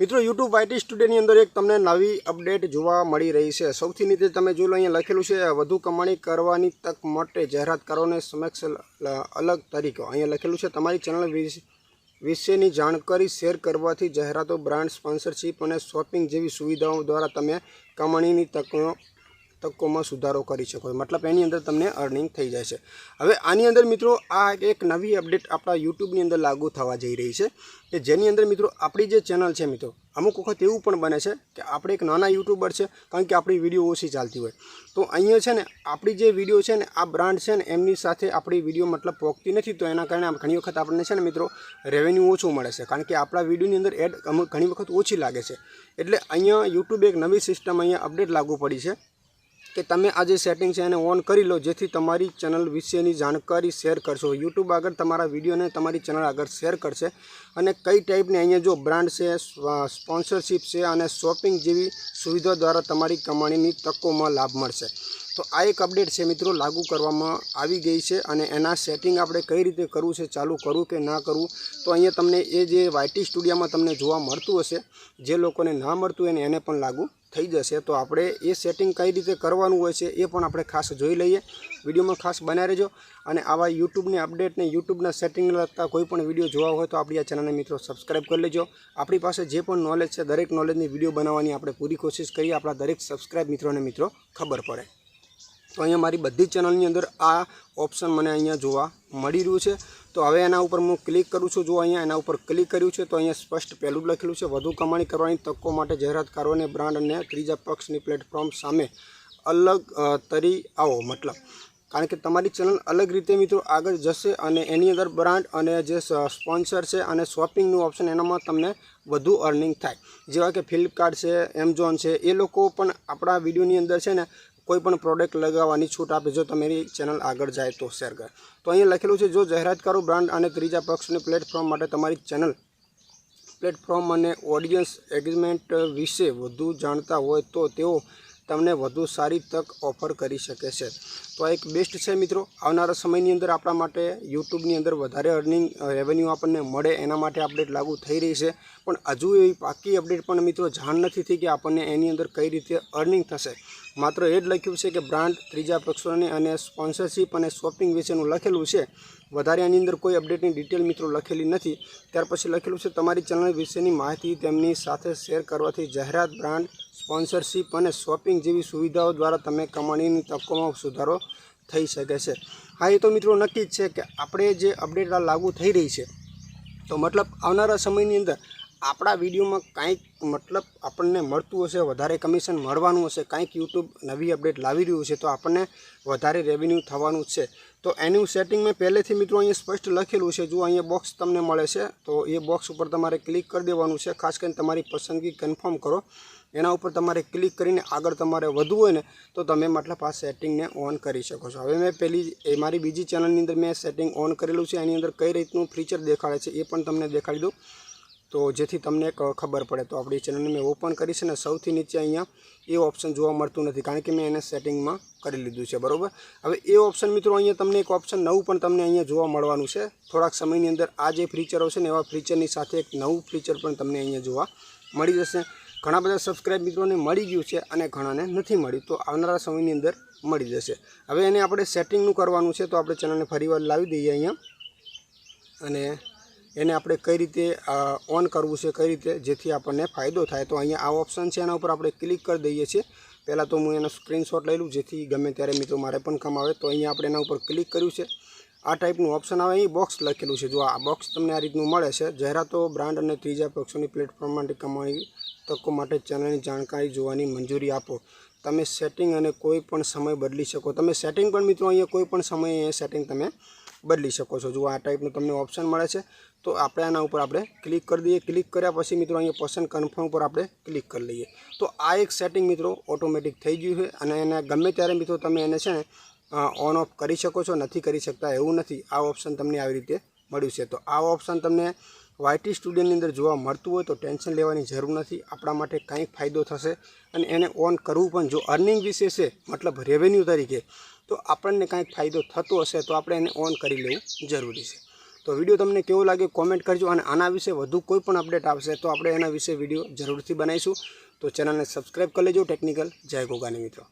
મિત્રો YouTube YT સ્ટુડિયોની અંદર એક તમને નવી અપડેટ જોવા મળી રહી છે. સૌથી નીચે તમે જોઈ લો, અહીંયા લખેલું છે, વધુ કમાણી કરવાની તક માટે જાહેરાતકારોને સમક્ષ અલગ તરીકો. અહીંયા લખેલું છે, તમારી ચેનલ વિશે, વિશેની જાણકારી શેર કરવાથી જાહેરાતો, બ્રાન્ડ, સ્પોન્સરશિપ અને શોપિંગ જેવી સુવિધાઓ દ્વારા તમે કમાણીની તકો તકોમાં સુધારો કરી શકો. મતલબ એની અંદર તમને અર્નિંગ થઈ જાય છે. હવે આની અંદર મિત્રો આ એક નવી અપડેટ આપણા યુટ્યુબની અંદર લાગુ થવા જઈ રહી છે કે જેની અંદર મિત્રો આપણી જે ચેનલ છે મિત્રો, અમુક વખત એવું પણ બને છે કે આપણે એક નાના યુટ્યુબર છે, કારણ કે આપણી વીડિયો ઓછી ચાલતી હોય. તો અહીંયા છે ને, આપણી જે વીડિયો છે ને, આ બ્રાન્ડ છે ને, એમની સાથે આપણી વીડિયો મતલબ પોકતી નથી, તો એના કારણે ઘણી વખત આપણને છે ને મિત્રો રેવન્યુ ઓછું મળે છે. કારણ કે આપણા વિડીયોની અંદર એડ ઘણી વખત ઓછી લાગે છે. એટલે અહીંયા યુટ્યુબ એક નવી સિસ્ટમ અહીંયા અપડેટ લાગુ પડી છે. કે તમે આ જે સેટિંગ છે એને ઓન કરી લો, જેથી તમારી ચેનલ વિશેની જાણકારી શેર કરશો. યુટ્યુબ આગળ તમારા વિડીયોને તમારી ચેનલ આગળ શેર કરશે. અને કઈ ટાઈપની અહીંયા જો બ્રાન્ડ છે સ્પોન્સરશિપ છે અને શોપિંગ જેવી સુવિધા દ્વારા તમારી કમાણીની તકોમાં લાભ મળશે. તો આ એક અપડેટ છે મિત્રો, લાગુ કરવામાં આવી ગઈ છે અને એના સેટિંગ આપણે કઈ રીતે કરવું છે, ચાલુ કરવું કે ના કરવું, તો અહીંયા તમને એ જે વાયટી સ્ટુડિયોમાં તમને જોવા મળતું હશે, જે લોકોને ના મળતું હોય ને એને પણ લાગુ થઈ જશે. તો આપણે એ સેટિંગ કઈ રીતે કરવાનું હોય છે એ પણ આપણે ખાસ જોઈ લઈએ. વિડીયોમાં ખાસ બનાવી રહેજો અને આવા યુટ્યુબની અપડેટને યુટ્યુબના સેટિંગને લગતા કોઈ પણ વીડિયો જોવા હોય તો આપણી આ ચેનલને મિત્રો સબસ્ક્રાઈબ કરી લેજો. આપણી પાસે જે પણ નોલેજ છે, દરેક નોલેજની વીડિયો બનાવવાની આપણે પૂરી કોશિશ કરીએ. આપણા દરેક સબસ્ક્રાઈબ મિત્રોને મિત્રો ખબર પડે. તો અહીંયા મારી બધી ચેનલની અંદર આ ઓપ્શન મને અહીંયા જોવા મળી રહ્યું છે. તો હવે એના ઉપર હું ક્લિક કરું છું. જો અહીંયા એના ઉપર ક્લિક કર્યું છે, તો અહીંયા સ્પષ્ટ પહેલું લખેલું છે, વધુ કમાણી કરવાની તકો માટે જાહેરાતકારોને બ્રાન્ડ અને ત્રીજા પક્ષની પ્લેટફોર્મ સામે અલગ તરી આવો. મતલબ, કારણ કે તમારી ચેનલ અલગ રીતે મિત્રો આગળ જશે અને એની અંદર બ્રાન્ડ અને જે સ્પોન્સર છે અને શોપિંગનું ઓપ્શન, એનામાં તમને વધુ અર્નિંગ થાય. જેવા કે ફ્લિપકાર્ટ છે, એમેઝોન છે, એ લોકો પણ આપણા વિડીયોની અંદર છે ને કોઈ પણ પ્રોડક્ટ લગાવવાની છૂટ આપે, જો તમારી ચેનલ આગળ જાય તો શેર કરે. તો અહીંયા લખેલું છે, જો જાહેરાતકારો બ્રાન્ડ અને ત્રીજા પક્ષની પ્લેટફોર્મ માટે તમારી ચેનલ પ્લેટફોર્મ અને ઓડિયન્સ એગ્રીમેન્ટ વિશે વધુ જાણતા હોય તો તેઓ તમને વધુ સારી તક ઓફર કરી શકે છે. તો આ એક બેસ્ટ છે મિત્રો. આવનારા સમયની અંદર આપણા માટે યુટ્યુબની અંદર વધારે અર્નિંગ રેવન્યુ આપણને મળે એના માટે અપડેટ લાગુ થઈ રહી છે. પણ હજુ એવી પાકી અપડેટ પણ મિત્રો જાણ નથી થઈ કે આપણને એની અંદર કઈ રીતે અર્નિંગ થશે. માત્ર એ જ લખ્યું છે કે બ્રાન્ડ, ત્રીજા પક્ષોની અને સ્પોન્સરશિપ અને શોપિંગ વિશેનું લખેલું છે. વધારે આની અંદર કોઈ અપડેટની ડિટેલ મિત્રો લખેલી નથી. ત્યાર પછી લખેલું છે, તમારી ચેનલ વિશેની માહિતી તેમની સાથે શેર કરવાથી જાહેરાત, બ્રાન્ડ સ્પોન્સરશિપ અને શોપિંગ જેવી સુવિધાઓ દ્વારા તમે કમાણીની તકોમાં સુધારો થઈ શકે છે. હા, એ તો મિત્રો નક્કી જ છે કે આપણે જે અપડેટ લાગુ થઈ રહી છે, તો મતલબ આવનારા સમયની અંદર આપણા વિડીયોમાં કાંઈક મતલબ આપણને મળતું હશે, વધારે કમિશન મળવાનું હશે, કાંઈક યુટ્યુબ નવી અપડેટ લાવી રહ્યું છે, તો આપણને વધારે રેવન્યુ થવાનું છે. તો એનું સેટિંગ મેં પહેલેથી મિત્રો અહીંયા સ્પષ્ટ લખેલું છે. જો અહીંયા બોક્સ તમને મળે છે, તો એ બોક્સ ઉપર તમારે ક્લિક કરી દેવાનું છે. ખાસ કરીને તમારી પસંદગી કન્ફર્મ કરો. એના ઉપર તમારે ક્લિક કરીને આગળ તમારે વધવું હોય ને, તો તમે મતલબ આ સેટિંગને ઓન કરી શકો છો. હવે મેં પહેલી એ મારી બીજી ચેનલની અંદર મેં સેટિંગ ઓન કરેલું છે. એની અંદર કઈ રીતનું ફીચર દેખાડે છે એ પણ તમને દેખાડી દઉં. તો જેથી તમને ખબર પડે. તો આપણી ચેનલને મેં ઓપન કરી છે ને, સૌથી નીચે અહીંયા એ ઓપ્શન જોવા મળતું નથી, કારણ કે મેં એને સેટિંગમાં કરી લીધું છે, બરાબર? હવે એ ઓપ્શન મિત્રો અહીંયા તમને એક ઓપ્શન નવું પણ તમને અહીંયા જોવા મળવાનું છે. થોડાક સમયની અંદર આ જે ફીચરો છે ને, એવા ફીચરની સાથે એક નવું ફીચર પણ તમને અહીંયા જોવા મળી જશે. ઘણા બધા સબસ્ક્રાઇબ મિત્રોને મળી ગયું છે અને ઘણાને નથી મળ્યું તો આવનારા સમયની અંદર મળી જશે. હવે એને આપણે સેટિંગનું કરવાનું છે, તો આપણે ચેનલને ફરીવાર લાવી દઈએ અહીંયા. અને એને આપણે કઈ રીતે ઓન કરવું છે, કઈ રીતે, જેથી આપણને ફાયદો થાય. તો અહીંયા આ ઓપ્શન છે, એના ઉપર આપણે ક્લિક કરી દઈએ છીએ. પહેલાં તો હું એનો સ્ક્રીનશોટ લઈ લઉં, જેથી ગમે ત્યારે મિત્રો મારે પણ કામ આવે તો અહીંયા આપણે એના ઉપર ક્લિક કર્યું છે. આ ટાઈપનું ઓપ્શન આવે, અહીં બોક્સ લખેલું છે. જો આ બોક્સ તમને આ રીતનું મળે છે જાહેરાતો બ્રાન્ડ અને ત્રીજા પક્ષોની પ્લેટફોર્મ માટે કમાણી તકો માટે ચેનલની જાણકારી જોવાની મંજૂરી આપો. તમે સેટિંગ અને કોઈ પણ સમય બદલી શકો. તમે સેટિંગ પણ મિત્રો અહીંયા કોઈ પણ સમયે સેટિંગ તમે બદલી શકો છો. જો આ ટાઈપનું તમને ઓપ્શન મળે છે, તો આપણે આના ઉપર આપણે ક્લિક કરી દઈએ. ક્લિક કર્યા પછી મિત્રો અહીંયા પસંદ કન્ફર્મ પર આપણે ક્લિક કરી લઈએ. તો આ એક સેટિંગ મિત્રો ઓટોમેટિક થઈ ગયું છે અને એને ગમે ત્યારે મિત્રો તમે એને છે ને ઓન ઓફ કરી શકો છો. નથી કરી શકતા એવું નથી. આ ઓપ્શન તમને આવી રીતે મળ્યું છે. તો આ ઓપ્શન તમને વાયટી સ્ટુડિયોની અંદર જોવા મળતું હોય તો ટેન્શન લેવાની જરૂર નથી. આપણા માટે કંઈક ફાયદો થશે અને એને ઓન કરવું પણ જો અર્નિંગ વિશે છે, મતલબ રેવન્યુ તરીકે, તો આપણને કાંઈક ફાયદો થતો હશે તો આપણે એને ઓન કરી લેવું જરૂરી છે. તો વીડિયો તમને કેવો લાગ્યો કોમેન્ટ કરજો અને આના વિશે વધુ કોઈ પણ અપડેટ આવશે તો આપણે એના વિશે વીડિયો જરૂરથી બનાવીશું. તો ચેનલને સબસ્ક્રાઈબ કરી લેજો ટેકનિકલ જય ગોગાની મિત્રો.